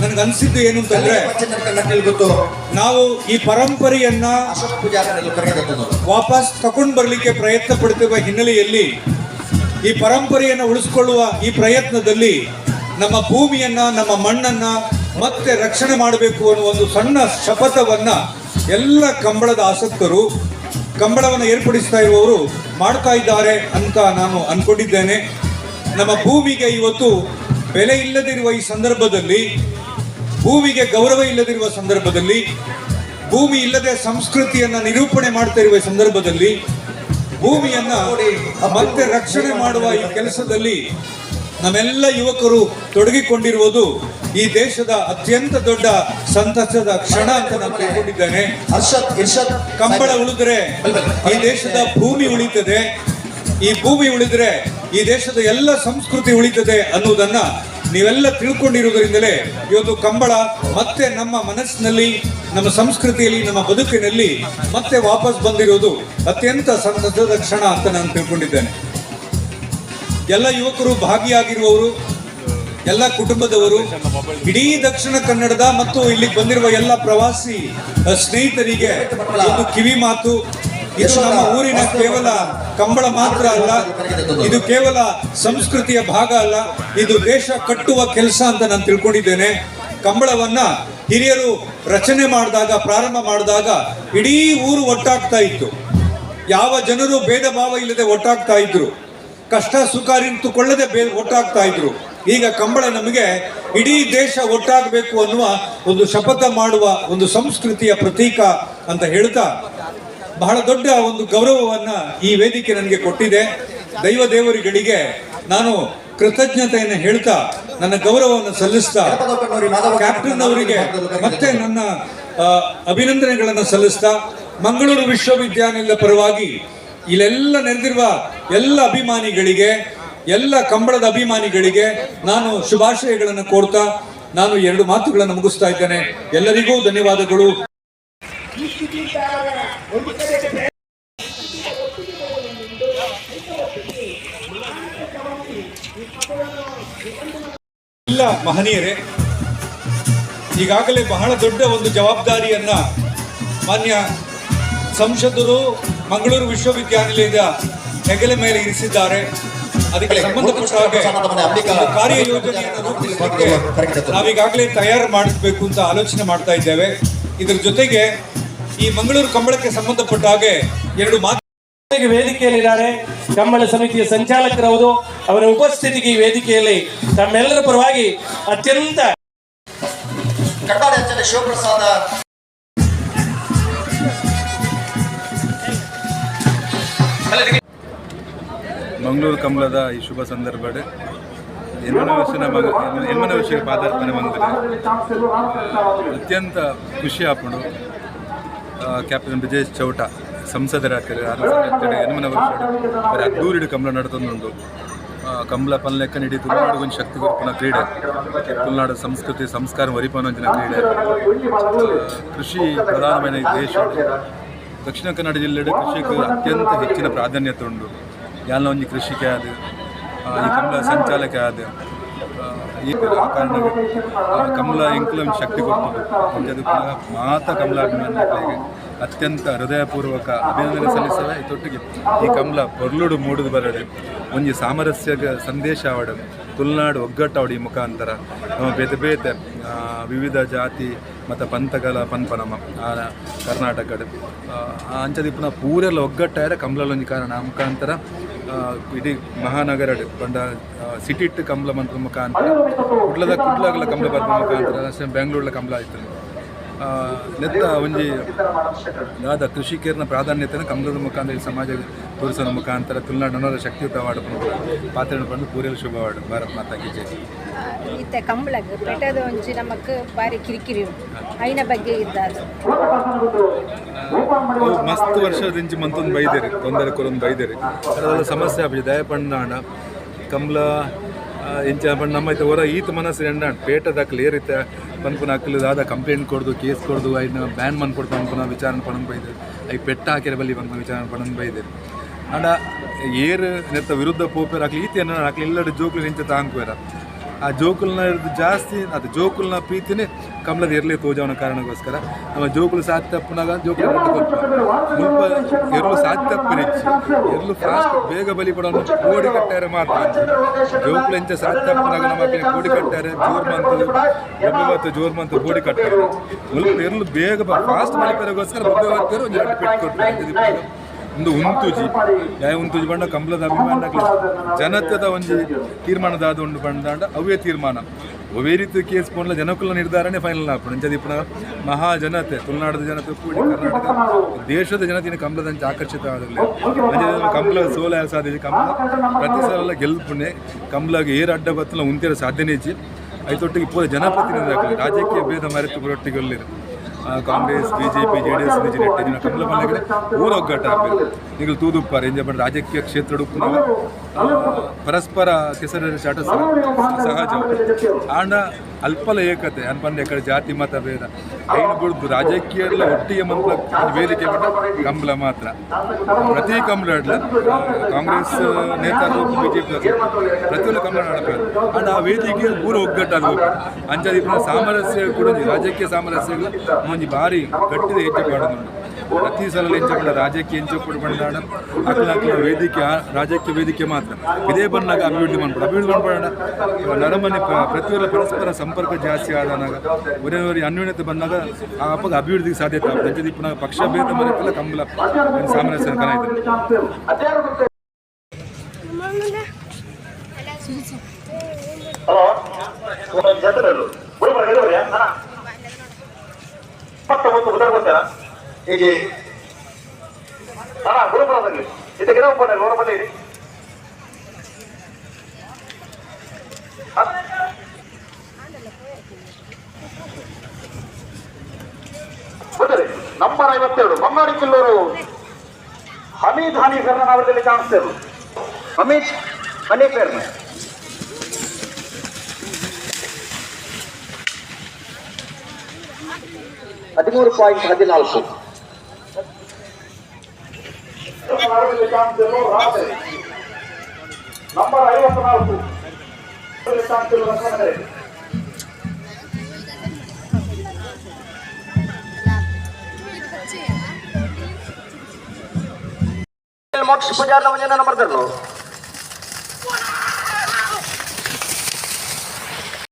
ನನಗೆ ಅನ್ಸಿದ್ದು ಏನು ಅಂತಂದ್ರೆ ಗೊತ್ತು. ನಾವು ಈ ಪರಂಪರೆಯನ್ನ ವಾಪಸ್ ತಗೊಂಡು ಬರಲಿಕ್ಕೆ ಪ್ರಯತ್ನ ಪಡ್ತಿರುವ ಹಿನ್ನೆಲೆಯಲ್ಲಿ ಈ ಪರಂಪರೆಯನ್ನು ಉಳಿಸ್ಕೊಳ್ಳುವ ಈ ಪ್ರಯತ್ನದಲ್ಲಿ ನಮ್ಮ ಭೂಮಿಯನ್ನ ನಮ್ಮ ಮಣ್ಣನ್ನ ಮತ್ತೆ ರಕ್ಷಣೆ ಮಾಡಬೇಕು ಅನ್ನುವ ಒಂದು ಸಣ್ಣ ಶಪಥವನ್ನ ಎಲ್ಲ ಕಂಬಳದ ಆಸಕ್ತರು ಕಂಬಳವನ್ನು ಏರ್ಪಡಿಸ್ತಾ ಇರುವವರು ಮಾಡ್ತಾ ಇದ್ದಾರೆ ಅಂತ ನಾನು ಅನ್ಕೊಂಡಿದ್ದೇನೆ. ನಮ್ಮ ಭೂಮಿಗೆ ಇವತ್ತು ಬೆಲೆ ಇಲ್ಲದಿರುವ ಈ ಸಂದರ್ಭದಲ್ಲಿ ಭೂಮಿಗೆ ಗೌರವ ಇಲ್ಲದಿರುವ ಸಂದರ್ಭದಲ್ಲಿ ಭೂಮಿ ಇಲ್ಲದೆ ಸಂಸ್ಕೃತಿಯನ್ನ ನಿರೂಪಣೆ ಮಾಡ್ತಾ ಇರುವ ಸಂದರ್ಭದಲ್ಲಿ ಭೂಮಿಯನ್ನ ಮತ್ತೆ ರಕ್ಷಣೆ ಮಾಡುವ ಈ ಕೆಲಸದಲ್ಲಿ ನಮ್ಮೆಲ್ಲ ಯುವಕರು ತೊಡಗಿಕೊಂಡಿರುವುದು ಈ ದೇಶದ ಅತ್ಯಂತ ದೊಡ್ಡ ಸಂತಸದ ಕ್ಷಣ ಅಂತ ನಾನು ತಿಳ್ಕೊಂಡಿದ್ದೇನೆ. ಕಂಬಳ ಉಳಿದ್ರೆ ಈ ದೇಶದ ಭೂಮಿ ಉಳಿತದೆ. ಈ ಭೂಮಿ ಉಳಿದ್ರೆ ಈ ದೇಶದ ಎಲ್ಲ ಸಂಸ್ಕೃತಿ ಉಳಿತದೆ ಅನ್ನುವುದನ್ನ ನೀವೆಲ್ಲ ತಿಳ್ಕೊಂಡಿರುವುದರಿಂದಲೇ ಇವತ್ತು ಕಂಬಳ ಮತ್ತೆ ನಮ್ಮ ಮನಸ್ಸಿನಲ್ಲಿ, ನಮ್ಮ ಸಂಸ್ಕೃತಿಯಲ್ಲಿ, ನಮ್ಮ ಬದುಕಿನಲ್ಲಿ ಮತ್ತೆ ವಾಪಸ್ ಬಂದಿರುವುದು ಅತ್ಯಂತ ಸಂತಸದ ಕ್ಷಣ ಅಂತ ನಾನು ತಿಳ್ಕೊಂಡಿದ್ದೇನೆ. ಎಲ್ಲ ಯುವಕರು ಭಾಗಿಯಾಗಿರುವವರು, ಎಲ್ಲ ಕುಟುಂಬದವರು, ಇಡೀ ದಕ್ಷಿಣ ಕನ್ನಡದ ಮತ್ತು ಇಲ್ಲಿಗೆ ಬಂದಿರುವ ಎಲ್ಲ ಪ್ರವಾಸಿ ಸ್ನೇಹಿತರಿಗೆ ಒಂದು ಕಿವಿ ಮಾತು ಇದು ನಮ್ಮ ಊರಿನ ಕೇವಲ ಕಂಬಳ ಮಾತ್ರ ಅಲ್ಲ, ಇದು ಕೇವಲ ಸಂಸ್ಕೃತಿಯ ಭಾಗ ಅಲ್ಲ, ಇದು ದೇಶ ಕಟ್ಟುವ ಕೆಲಸ ಅಂತ ನಾನು ತಿಳ್ಕೊಂಡಿದ್ದೇನೆ. ಕಂಬಳವನ್ನ ಹಿರಿಯರು ರಚನೆ ಮಾಡಿದಾಗ, ಪ್ರಾರಂಭ ಮಾಡಿದಾಗ ಇಡೀ ಊರು ಒಟ್ಟಾಗ್ತಾ ಇತ್ತು. ಯಾವ ಜನರು ಭೇದ ಭಾವ ಇಲ್ಲದೆ ಒಟ್ಟಾಗ್ತಾ ಇದ್ರು. ಕಷ್ಟ ಸುಖ ನಿಂತುಕೊಳ್ಳದೆ ಬೇ ಒಟ್ಟಾಗ್ತಾ ಇದ್ರು. ಈಗ ಕಂಬಳ ನಮಗೆ ಇಡೀ ದೇಶ ಒಟ್ಟಾಗಬೇಕು ಅನ್ನುವ ಒಂದು ಶಪಥ ಮಾಡುವ ಒಂದು ಸಂಸ್ಕೃತಿಯ ಪ್ರತೀಕ ಅಂತ ಹೇಳ್ತಾ ಬಹಳ ದೊಡ್ಡ ಒಂದು ಗೌರವವನ್ನ ಈ ವೇದಿಕೆ ನನಗೆ ಕೊಟ್ಟಿದೆ. ದೈವ ದೇವರುಗಳಿಗೆ ನಾನು ಕೃತಜ್ಞತೆಯನ್ನು ಹೇಳ್ತಾ, ನನ್ನ ಗೌರವವನ್ನು ಸಲ್ಲಿಸ್ತಾ, ಕ್ಯಾಪ್ಟನ್ ಅವರಿಗೆ ಮತ್ತೆ ನನ್ನ ಅಭಿನಂದನೆಗಳನ್ನು ಸಲ್ಲಿಸ್ತಾ, ಮಂಗಳೂರು ವಿಶ್ವವಿದ್ಯಾನಿಲಯದ ಪರವಾಗಿ ಇಲ್ಲೆಲ್ಲ ನೆರೆದಿರುವ ಎಲ್ಲ ಅಭಿಮಾನಿಗಳಿಗೆ, ಎಲ್ಲ ಕಂಬಳದ ಅಭಿಮಾನಿಗಳಿಗೆ ನಾನು ಶುಭಾಶಯಗಳನ್ನು ಕೋರ್ತಾ, ನಾನು ಎರಡು ಮಾತುಗಳನ್ನು ಮುಗಿಸ್ತಾ ಇದ್ದೇನೆ. ಎಲ್ಲರಿಗೂ ಧನ್ಯವಾದಗಳು. ಇಲ್ಲ ಮಹನೀಯರೇ ಈಗಾಗಲೇ ಬಹಳ ದೊಡ್ಡ ಒಂದು ಜವಾಬ್ದಾರಿಯನ್ನ ಮಾನ್ಯ ಸಂಸದರು ಮಂಗಳೂರು ವಿಶ್ವವಿದ್ಯಾನಿಲಯದ ಹೆಗಲೆ ಮೇಲೆ ಇರಿಸಿದ್ದಾರೆ. ಅದಕ್ಕೆ ಸಂಬಂಧಪಟ್ಟ ಹಾಗೆ ಕಾರ್ಯ ಯೋಜನೆಯನ್ನು ರೂಪಿಸಲಿಕ್ಕೆ ನಾವೀಗಾಗಲೇ ತಯಾರು ಮಾಡಿಸ್ಬೇಕು ಅಂತ ಆಲೋಚನೆ ಮಾಡ್ತಾ ಇದ್ದೇವೆ. ಇದರ ಜೊತೆಗೆ ಈ ಮಂಗಳೂರು ಕಂಬಳಕ್ಕೆ ಸಂಬಂಧಪಟ್ಟ ಹಾಗೆ ಎರಡು ಮಾತು ವೇದಿಕೆಯಲ್ಲಿದ್ದಾರೆ ಕಂಬಳ ಸಮಿತಿಯ ಸಂಚಾಲಕರವರು ಅವರ ಉಪಸ್ಥಿತಿಗೆ ಈ ವೇದಿಕೆಯಲ್ಲಿ ತಮ್ಮೆಲ್ಲರ ಪರವಾಗಿ ಅತ್ಯಂತ ಕಟ್ಟಾಡ ಶಿವಪ್ರಸಾದ ಮಂಗಳೂರು ಕಂಬಳದ ಈ ಶುಭ ಸಂದರ್ಭದ ಎನ್ಮನ ವರ್ಷನ ಮಗ ಎನ್ಮನ ವರ್ಷಕ್ಕೆ ಪಾದಾರ್ಪಣೆ ಬಂದರೆ ಅತ್ಯಂತ ಖುಷಿ ಆಪುಂಡು ಆ, ಕ್ಯಾಪ್ಟನ್ ಬ್ರಿಜೇಶ್ ಚೌಟ ಸಂಸದರಾಗ್ತಾರೆ ಎನ್ಮನ ವರ್ಷ ಬರೀ ಅದ್ದೂರಿಡು ಕಂಬಳ ನಡ್ತೊಂದುಂಡು ಕಂಬಳ ಕಮಲ ಪನ್ಲೆಕ್ಕ ನಿಡಿ ತುಳುನಾಡು ಒಂದು ಶಕ್ತಿ ಕೊರ್ಪುನ ಕ್ರೀಡೆ. ತುಳುನಾಡು ಸಂಸ್ಕೃತಿ, ಸಂಸ್ಕಾರ ಒರಿಪನೊಂದಿನ ಕ್ರೀಡೆ. ಕೃಷಿ ಪ್ರಧಾನమైన ದೇಶ. ದಕ್ಷಿಣ ಕನ್ನಡ ಜಿಲ್ಲೆಡೆ ಕೃಷಿಗೆ ಅತ್ಯಂತ ಹೆಚ್ಚಿನ ಪ್ರಾಧಾನ್ಯತೆ ಉಂಟು. ಯಾಲ್ನ ಒಂಜಿ ಕೃಷಿಕೆ ಆದ ಈ ಕಂಬಳ ಸಂಚಾಲಕ ಆದ. ಈ ಕಾರಣವೇ ಕಮಲ ಇಂಕ್ಲ ಒಂದು ಶಕ್ತಿ ಕೊಡ್ತದೆ ಪುನಃ ಮಾತ ಕಮಲ ಅಭಿಮಾನಿಗಳಿಗೆ ಅತ್ಯಂತ ಹೃದಯಪೂರ್ವಕ ಅಭಿನಂದನೆ ಸಲ್ಲಿಸಲ ಇದೊಟ್ಟಿಗೆ ಈ ಕಮಲ ಪೊರ್ಲುಡು ಮೂಡುದು ಬರಡೆ ಒಂಜಿ ಸಾಮರಸ್ಯದ ಸಂದೇಶ ಆವಡ, ತುಳುನಾಡು ಒಗ್ಗಟ್ಟಾವಡಿ ಈ ಮುಖಾಂತರ. ಬೇತೆ ಬೇತೆ ವಿವಿಧ ಜಾತಿ ಮತ್ತು ಪಂಥಗಳ ಪನ್ಪನಮ ನಮ್ಮ ಕರ್ನಾಟಕಡ್ ಅಂಚದಿಪ್ಪನ ಪೂರೆಲ್ಲ ಒಗ್ಗಟ್ಟಾರೆ ಕಮಲಲ್ಲೊಂದು ಕಾರಣ. ಆ ಮುಖಾಂತರ ಇಡೀ ಮಹಾನಗರ ಬಂದ ಸಿಟಿಟ್ ಕಂಬಳ ಮಂತ್ರ ಮುಖಾಂತರ ಕುಡ್ಲದ ಕುಡ್ಲಗಳ ಕಂಬಳ ಬರ್ಪ ಮುಖಾಂತರ ಅಷ್ಟೇ ಕಂಬಳ ಕಂಬ್ಲ ಆಯ್ತು. ಆ, ನೆತ್ತ ಒಂಜಿ ಯಾವ್ದ ಕೃಷಿಕೇರ್ನ ಪ್ರಾಧಾನ್ಯತೆಯನ್ನು ಕಂಬಳದ ಮುಖಾಂತರ ಸಮಾಜ ತೋರಿಸೋದ್ರ ಮುಖಾಂತರ ತುಳುನಾಡು ಶಕ್ತಿಯುತವಾಡ ಪಾತ್ರ ಬಂದು ಪೂರೆಲ್ಲ ಶುಭವಾಡು ಭಾರತ್ ಮಾತಾ ಕಿ ಇತ್ತೆ ಕಂಬಳಗ್ ಪೆಟ್ಟದ ಒಂಜಿ ನಮಕ್ ಬಾರಿ ಕಿರಿಕಿರಿ ಉಂಟು. ಐನ ಬಗ್ಗೆ ಇದ್ದಾರೆ. ಮಸ್ತ್ ವರ್ಷದಿಂಚಿ ಮಂತೊಂದು ಬೈದೇರಿ, ತೊಂದರೆ ಕೊರೊಂದು ಬೈದೇರಿ. ಸಮಸ್ಯೆ ಆಗಿದೆ ದಯ ಪಂಡಾಂಡ ಕಮಲ ಇಂಚ ನಮ್ಮ ಐತೆ ಹೊರ ಈತ ಮನಸ್ಸು ಎಂಡಾಣ ಪೇಟ ದಾಖಲೆ ಏರಿತ ಪನ್ಪುನ ಅಕ್ಕಲು ದಾದ ಕಂಪ್ಲೇಂಟ್ ಕೊಡ್ದು, ಕೇಸ್ ಕೊಡ್ದು ಐನ ಬ್ಯಾನ್ ಮನ್ಕೊಡ್ ಪನ್ಪುನ ವಿಚಾರಣೆ ಪಣನ್ ಬೈದೇರಿ. ಐ ಪೆಟ್ಟ ಹಾಕಿರ ಬಲ್ಲಿ ಪನ್ಪುನ ವಿಚಾರಣೆ ಪಣನ್ ಬೈದೇರಿ. ಆಂಡ ಏರ್ ನೆತ್ತ ವಿರುದ್ಧ ಪೋಪೇರ್ ಹಾಕ್ಲಿ ಈತ ಏನ ಹಾಕ್ಲಿ ಇಲ್ಲಡ ಜೋಕ್ಲಿ ನಿಂತ ತಾಂಕ್ವೇರ ಆ ಜೋಕುಲ್ನ ಹಿಡ್ದು ಜಾಸ್ತಿ ಅದು ಜೋಕುಲ್ನ ಪ್ರೀತಿನೇ ಕಮಲದ ಇರಲಿ ತೋಜವನ ಕಾರಣಕ್ಕೋಸ್ಕರ ನಮ್ಮ ಜೋಕುಲು ಸಾಧ್ಯ ತಪ್ಪನಾಗ ಜೋಕುಲು ಎರಡು ಸಾಧ್ಯ ಮುಲ್ಪ ಎರ್ಲು ಎರ್ಲು ಫಾಸ್ಟ್ ಬೇಗ ಬಲಿ ಕೊಡೋನು ಕೋಡಿ ಕಟ್ಟಾರೆ ಮಾತ್ರ ಜೋಕುಲು ಎಂಚ ಸಾಧ್ಯ ತಪ್ಪನಾಗ ನಮ್ಮ ಮಕ್ಕಳಿಗೆ ಕೋಡಿ ಕಟ್ಟಾರೆ ಜೋರ್ ಮಂತು ಒಬ್ಬವತ್ತು ಜೋರ್ ಮಂತು ಕೋಡಿ ಕಟ್ಟಾರೆ ಮುಲ್ಪ ಎರ್ಲು ಬೇಗ ಫಾಸ್ಟ್ ಬಲಿ ಪರಗೋಸ್ಕರ ಬೊಬ್ಬೆ ಬತ್ತರು ಒಂದು ಎರಡು ಪೆಟ್ಟು ಕೊಟ್ಟು ಒಂದು ಉಂತುಜಿ ಯಾಯ ಉಂತುಜಿ ಬಣ್ಣ ಕಂಬಳದ ಅಭಿಮಾನ ಜನತದ ಒಂದು ತೀರ್ಮಾನದಾದ ಒಂದು ಬಣ್ಣ ಅವೇ ತೀರ್ಮಾನ. ಒವೇ ರೀತಿ ಕೇಸ್ ಪೋನ್ಲ ಜನಕುಲ ನಿರ್ಧಾರನೇ ಫೈನಲ್ ಹಾಕೊಂಡು ಅಂಚದ ಪುನಃ ಮಹಾ ಜನತೆ ತುಳುನಾಡದ ಜನತೆ ಕೂಡಿ ಕರ್ನಾಟಕ. ದೇಶದ ಜನತೆಯ ಕಂಬಳದಂಚ ಆಕರ್ಷಿತ ಆಗಲಿ. ಕಂಬಳ ಸೋಲ ಸಾಧ್ಯತೆ ಕಂಬಳ ಪ್ರತಿ ಸಲ ಗೆಲ್ಪುಣೆ. ಕಂಬಳಗೆ ಏರ್ ಅಡ್ಡ ಬತ್ತಲ ಉಂತಿರ ಸಾಧ್ಯನೆ ಐತೊಟ್ಟಿಗೆ ಪೂರ ಜನಪ್ರತಿನಿಧಿ ರಾಜಕೀಯ ಭೇದ ಮರೆತು ಒಟ್ಟಿಗೆ Congress, BJP J D S ನೆಟ್ಟಿ ದಿನ ಕಮಲ ಮಲ್ಲಗಡೆ ಊರ ಒಗ್ಗಟ್ಟ ಆಗಬೇಕು. ನೀವು ತೂದುಪ್ಪಾರೆ ಎಂಜ ಬಂದ ರಾಜಕೀಯ ಪರಸ್ಪರ ಕೆಸರ ಚಾಟ ಸಹಜ. ಆಂಡ ಅಲ್ಪಲ ಏಕತೆ ಅನ್ಪಂಡ ಕಡೆ ಜಾತಿ ಮತ ಭೇದ. ಐನು ರಾಜಕೀಯ ರಾಜಕೀಯ ಒಟ್ಟಿಗೆ ಮಂತ್ರ ವೇದಿಕೆ ಮಟ್ಟ ಕಂಬಳ ಮಾತ್ರ. ಪ್ರತಿ ಕಂಬಳ ಕಾಂಗ್ರೆಸ್ ನೇತಾರು ಬಿಜೆಪಿ ಪ್ರತಿಯೊಂದು ಕಂಬಳ ಆಡಬೇಕು ಅಂಡ್ ಆ ವೇದಿಕೆ ಪೂರ ಒಗ್ಗಟ್ಟಾದ ಅಂಚದಿ ಸಾಮರಸ್ಯ ಕೂಡ. ರಾಜಕೀಯ ಸಾಮರಸ್ಯಗಳು, ಒಂಜಿ ಭಾರಿ ಗಟ್ಟಿದ ಹೆಜ್ಜೆ ಪಾಡೋದುಂಟು ಪ್ರತಿ ಸಲ ಎಂಚಪಡ ರಾಜಕೀಯ ಎಂಚು ಬಂದಾಡ ಅಕ್ಲ ಅಕ್ಲ ವೇದಿಕೆ ರಾಜಕೀಯ ವೇದಿಕೆ ಮಾತ್ರ. ಇದೇ ಬಂದಾಗ ಅಭಿವೃದ್ಧಿ ಮಾಡ್ಬೋದು ಅಭಿವೃದ್ಧಿ ಮಾಡ್ಬೋಣ ನರಮನೆ ಪ್ರತಿಯೊಂದು ಪರಸ್ಪರ ಸಂಪರ್ಕ ಜಾಸ್ತಿ ಆದಾಗ ಒಂದೇ ಅನ್ಯೂನ್ಯತೆ ಬಂದಾಗ ಆ ಅಪ್ಪಗ ಅಭಿವೃದ್ಧಿಗೆ ಸಾಧ್ಯತೆ ಆಗ್ತದೆ ಪಕ್ಷ ಭೇದ ಮರೆತಲ್ಲ ಕಂಬಲ ಸಾಮರಸ್ಯ ಕನ ಇದೆ ಹಲೋ ಜತನಲ್ಲು ಗುರು ಬರ ಗೆಲುವರಿಯಾ ಅಣ್ಣ ಮತ್ತೆ ಒಂದು ಗೊತ್ತಾಗ್ಬೋದಾ ಹೀಗೆ? ಅಣ್ಣ ಗುರುಪುರದಲ್ಲಿ ಇದಕ್ಕೆ ಇದು ಗಿಡ ಒಬ್ಬ ನೋಡ ಗೊತ್ತರಿ ನಂಬರ್ ಐವತ್ತೆರಡು ಮಂಗಾಡಿ ಕಿಲ್ಲೂರು. ಹಮೀದ್ ಹನಿ ಫೆರ್ನ ಅವರಲ್ಲಿ ಕಾಣಿಸ್ತೇವೆ ಹಮೀದ್ ಹನಿ ಫೆರ್ನ ಹದಿಮೂರು ಪಾಯಿಂಟ್ ಹದಿನಾಲ್ಕು. ನಡುವಿನಲ್ಲಿ ಕಾಣ್ತಿರೋ ರಾಧೆ ನಂಬರ್ ಐವತ್ನಾಲ್ಕು ಕಾಣ್ತಿರೋ ರಕ್ಷಣೆ ಮೋಕ್ಷ ಪೂಜಾರನ ಮಂಜನ ಮಾಡ್ತಾರೋ